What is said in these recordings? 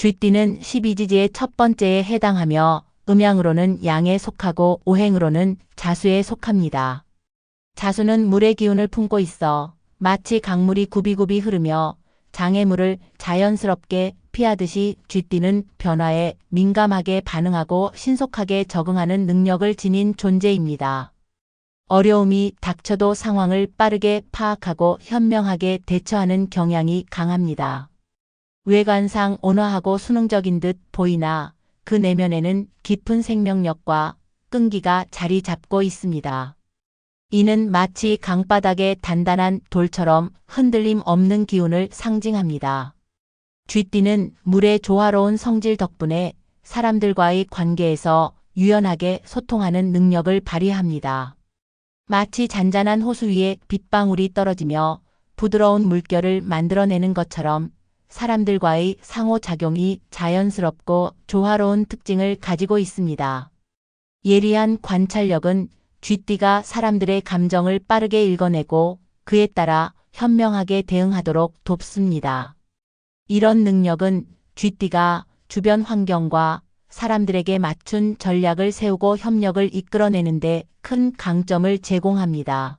쥐띠는 12지지의 첫 번째에 해당하며 음양으로는 양에 속하고 오행으로는 자수에 속합니다. 자수는 물의 기운을 품고 있어 마치 강물이 굽이굽이 흐르며 장애물을 자연스럽게 피하듯이 쥐띠는 변화에 민감하게 반응하고 신속하게 적응하는 능력을 지닌 존재입니다. 어려움이 닥쳐도 상황을 빠르게 파악하고 현명하게 대처하는 경향이 강합니다. 외관상 온화하고 수능적인 듯 보이나 그 내면에는 깊은 생명력과 끈기가 자리 잡고 있습니다. 이는 마치 강바닥의 단단한 돌처럼 흔들림 없는 기운을 상징합니다. 쥐띠는 물의 조화로운 성질 덕분에 사람들과의 관계에서 유연하게 소통하는 능력을 발휘합니다. 마치 잔잔한 호수 위에 빗방울이 떨어지며 부드러운 물결을 만들어내는 것처럼 사람들과의 상호작용이 자연스럽고 조화로운 특징을 가지고 있습니다. 예리한 관찰력은 쥐띠가 사람들의 감정을 빠르게 읽어내고 그에 따라 현명하게 대응하도록 돕습니다. 이런 능력은 쥐띠가 주변 환경과 사람들에게 맞춘 전략을 세우고 협력을 이끌어내는데 큰 강점을 제공합니다.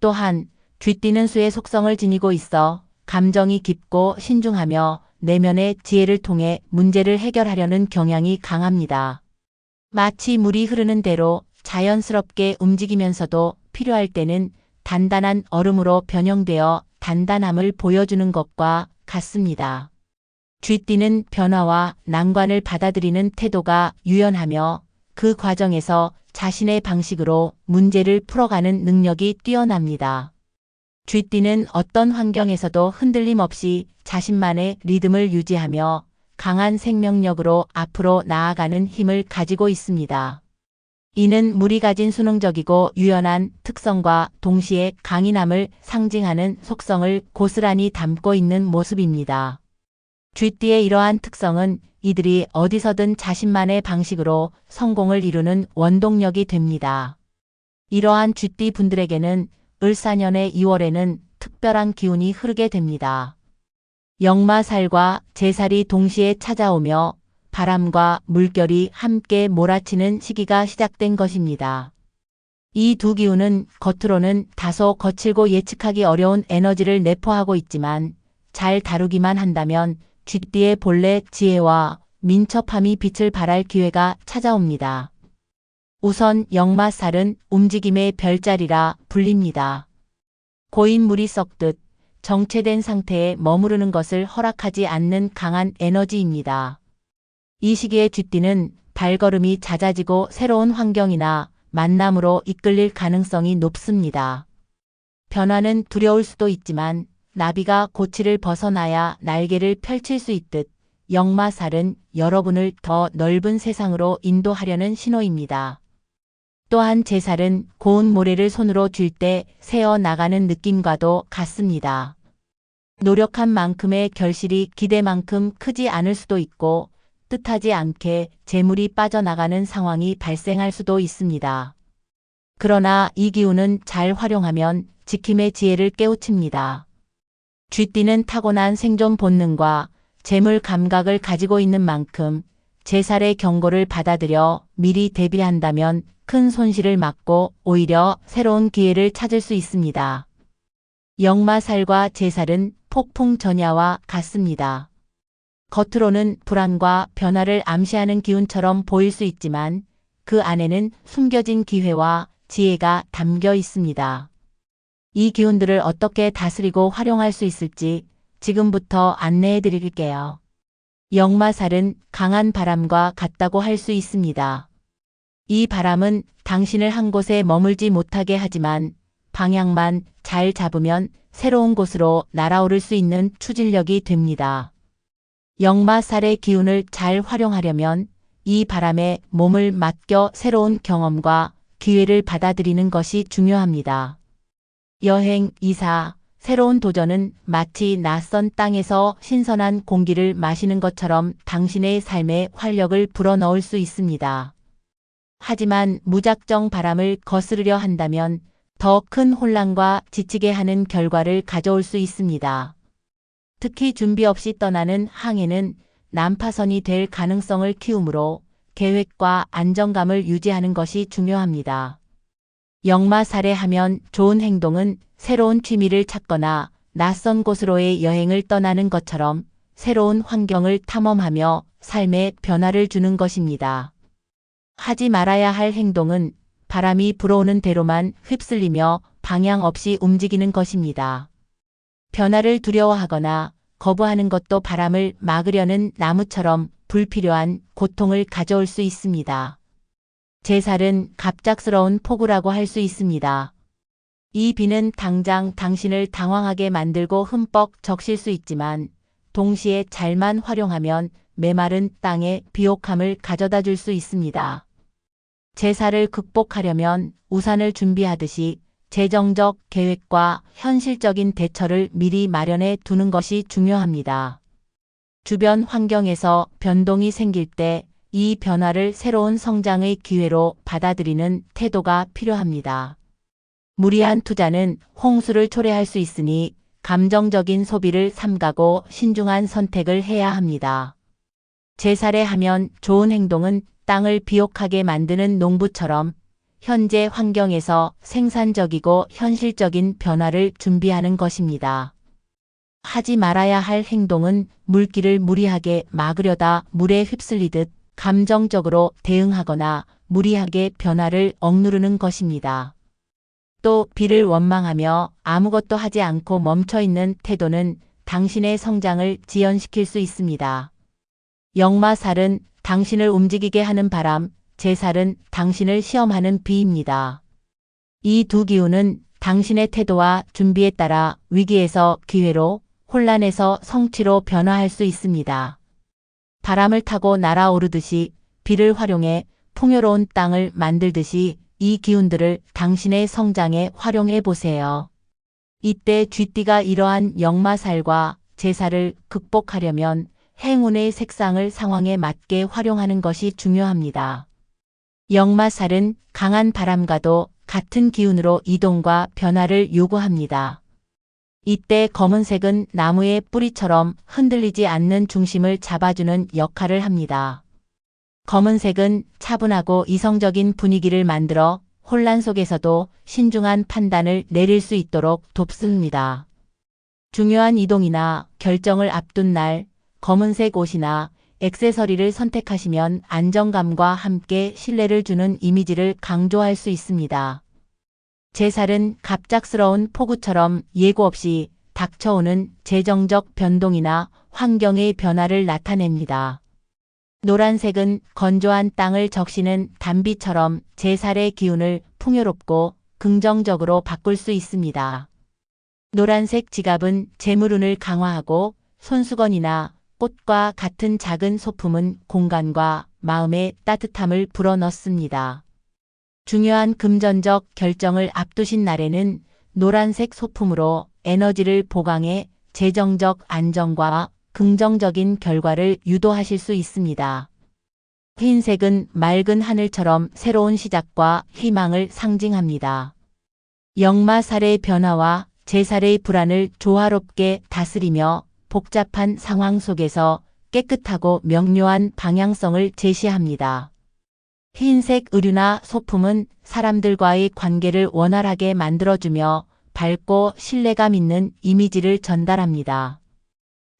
또한 쥐띠는 수의 속성을 지니고 있어 감정이 깊고 신중하며 내면의 지혜를 통해 문제를 해결하려는 경향이 강합니다. 마치 물이 흐르는 대로 자연스럽게 움직이면서도 필요할 때는 단단한 얼음으로 변형되어 단단함을 보여주는 것과 같습니다. 쥐띠는 변화와 난관을 받아들이는 태도가 유연하며 그 과정에서 자신의 방식으로 문제를 풀어가는 능력이 뛰어납니다. 쥐띠는 어떤 환경에서도 흔들림 없이 자신만의 리듬을 유지하며 강한 생명력으로 앞으로 나아가는 힘을 가지고 있습니다. 이는 물이 가진 수능적이고 유연한 특성과 동시에 강인함을 상징하는 속성을 고스란히 담고 있는 모습입니다. 쥐띠의 이러한 특성은 이들이 어디서든 자신만의 방식으로 성공을 이루는 원동력이 됩니다. 이러한 쥐띠 분들에게는 을사년의 2월에는 특별한 기운이 흐르게 됩니다. 역마살과 제살이 동시에 찾아오며 바람과 물결이 함께 몰아치는 시기가 시작된 것입니다. 이 두 기운은 겉으로는 다소 거칠고 예측하기 어려운 에너지를 내포하고 있지만 잘 다루기만 한다면 쥐띠의 본래 지혜와 민첩함이 빛을 발할 기회가 찾아옵니다. 우선 역마살은 움직임의 별자리라 불립니다. 고인 물이 썩듯 정체된 상태에 머무르는 것을 허락하지 않는 강한 에너지입니다. 이 시기에 쥐띠는 발걸음이 잦아지고 새로운 환경이나 만남으로 이끌릴 가능성이 높습니다. 변화는 두려울 수도 있지만 나비가 고치를 벗어나야 날개를 펼칠 수 있듯 역마살은 여러분을 더 넓은 세상으로 인도하려는 신호입니다. 또한 제살은 고운 모래를 손으로 쥘때 새어 나가는 느낌과도 같습니다. 노력한 만큼의 결실이 기대만큼 크지 않을 수도 있고 뜻하지 않게 재물이 빠져나가는 상황이 발생할 수도 있습니다. 그러나 이 기운은 잘 활용하면 지킴의 지혜를 깨우칩니다. 쥐띠는 타고난 생존 본능과 재물 감각을 가지고 있는 만큼 제살의 경고를 받아들여 미리 대비한다면 큰 손실을 막고 오히려 새로운 기회를 찾을 수 있습니다. 역마살과 제살은 폭풍 전야와 같습니다. 겉으로는 불안과 변화를 암시하는 기운처럼 보일 수 있지만 그 안에는 숨겨진 기회와 지혜가 담겨 있습니다. 이 기운들을 어떻게 다스리고 활용할 수 있을지 지금부터 안내해 드릴게요. 역마살은 강한 바람과 같다고 할 수 있습니다. 이 바람은 당신을 한 곳에 머물지 못하게 하지만 방향만 잘 잡으면 새로운 곳으로 날아오를 수 있는 추진력이 됩니다. 역마살의 기운을 잘 활용하려면 이 바람에 몸을 맡겨 새로운 경험과 기회를 받아들이는 것이 중요합니다. 여행, 이사, 새로운 도전은 마치 낯선 땅에서 신선한 공기를 마시는 것처럼 당신의 삶에 활력을 불어넣을 수 있습니다. 하지만 무작정 바람을 거스르려 한다면 더 큰 혼란과 지치게 하는 결과를 가져올 수 있습니다. 특히 준비 없이 떠나는 항해는 난파선이 될 가능성을 키우므로 계획과 안정감을 유지하는 것이 중요합니다. 역마살해하면 좋은 행동은 새로운 취미를 찾거나 낯선 곳으로의 여행을 떠나는 것처럼 새로운 환경을 탐험하며 삶에 변화를 주는 것입니다. 하지 말아야 할 행동은 바람이 불어오는 대로만 휩쓸리며 방향 없이 움직이는 것입니다. 변화를 두려워하거나 거부하는 것도 바람을 막으려는 나무처럼 불필요한 고통을 가져올 수 있습니다. 제 살은 갑작스러운 폭우라고 할 수 있습니다. 이 비는 당장 당신을 당황하게 만들고 흠뻑 적실 수 있지만 동시에 잘만 활용하면 메마른 땅에 비옥함을 가져다 줄 수 있습니다. 제사를 극복하려면 우산을 준비하듯이 재정적 계획과 현실적인 대처를 미리 마련해 두는 것이 중요합니다. 주변 환경에서 변동이 생길 때 이 변화를 새로운 성장의 기회로 받아들이는 태도가 필요합니다. 무리한 투자는 홍수를 초래할 수 있으니 감정적인 소비를 삼가고 신중한 선택을 해야 합니다. 재살해하면 좋은 행동은 땅을 비옥하게 만드는 농부처럼 현재 환경에서 생산적이고 현실적인 변화를 준비하는 것입니다. 하지 말아야 할 행동은 물길을 무리하게 막으려다 물에 휩쓸리듯 감정적으로 대응하거나 무리하게 변화를 억누르는 것입니다. 또 비를 원망하며 아무것도 하지 않고 멈춰 있는 태도는 당신의 성장을 지연시킬 수 있습니다. 역마살은 당신을 움직이게 하는 바람, 제살은 당신을 시험하는 비입니다. 이 두 기운은 당신의 태도와 준비에 따라 위기에서 기회로, 혼란에서 성취로 변화할 수 있습니다. 바람을 타고 날아오르듯이 비를 활용해 풍요로운 땅을 만들듯이 이 기운들을 당신의 성장에 활용해 보세요. 이때 쥐띠가 이러한 역마살과 제사를 극복하려면 행운의 색상을 상황에 맞게 활용하는 것이 중요합니다. 역마살은 강한 바람과도 같은 기운으로 이동과 변화를 요구합니다. 이때 검은색은 나무의 뿌리처럼 흔들리지 않는 중심을 잡아주는 역할을 합니다. 검은색은 차분하고 이성적인 분위기를 만들어 혼란 속에서도 신중한 판단을 내릴 수 있도록 돕습니다. 중요한 이동이나 결정을 앞둔 날 검은색 옷이나 액세서리를 선택하시면 안정감과 함께 신뢰를 주는 이미지를 강조할 수 있습니다. 제살은 갑작스러운 폭우처럼 예고 없이 닥쳐오는 재정적 변동이나 환경의 변화를 나타냅니다. 노란색은 건조한 땅을 적시는 단비처럼 제살의 기운을 풍요롭고 긍정적으로 바꿀 수 있습니다. 노란색 지갑은 재물운을 강화하고 손수건이나 꽃과 같은 작은 소품은 공간과 마음의 따뜻함을 불어넣습니다. 중요한 금전적 결정을 앞두신 날에는 노란색 소품으로 에너지를 보강해 재정적 안정과 긍정적인 결과를 유도하실 수 있습니다. 흰색은 맑은 하늘처럼 새로운 시작과 희망을 상징합니다. 역마살의 변화와 제살의 불안을 조화롭게 다스리며 복잡한 상황 속에서 깨끗하고 명료한 방향성을 제시합니다. 흰색 의류나 소품은 사람들과의 관계를 원활하게 만들어주며 밝고 신뢰감 있는 이미지를 전달합니다.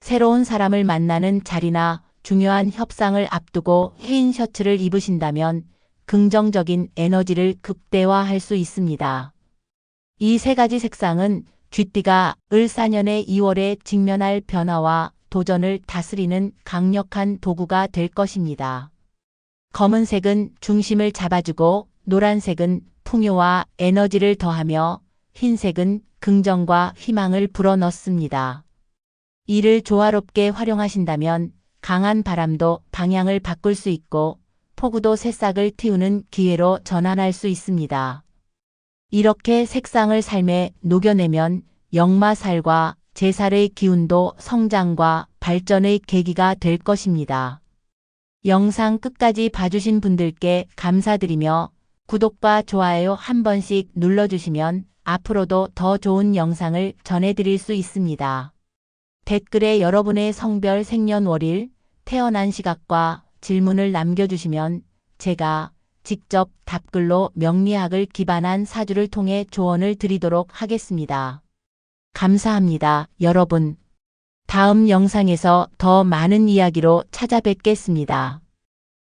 새로운 사람을 만나는 자리나 중요한 협상을 앞두고 흰 셔츠를 입으신다면 긍정적인 에너지를 극대화할 수 있습니다. 이 세 가지 색상은 쥐띠가 을사년의 2월에 직면할 변화와 도전을 다스리는 강력한 도구가 될 것입니다. 검은색은 중심을 잡아주고 노란색은 풍요와 에너지를 더하며 흰색은 긍정과 희망을 불어넣습니다. 이를 조화롭게 활용하신다면 강한 바람도 방향을 바꿀 수 있고 폭우도 새싹을 틔우는 기회로 전환할 수 있습니다. 이렇게 색상을 삶에 녹여내면 역마살과 제살의 기운도 성장과 발전의 계기가 될 것입니다. 영상 끝까지 봐주신 분들께 감사드리며 구독과 좋아요 한 번씩 눌러주시면 앞으로도 더 좋은 영상을 전해드릴 수 있습니다. 댓글에 여러분의 성별 생년월일, 태어난 시각과 질문을 남겨주시면 제가 직접 답글로 명리학을 기반한 사주를 통해 조언을 드리도록 하겠습니다. 감사합니다, 여러분. 다음 영상에서 더 많은 이야기로 찾아뵙겠습니다.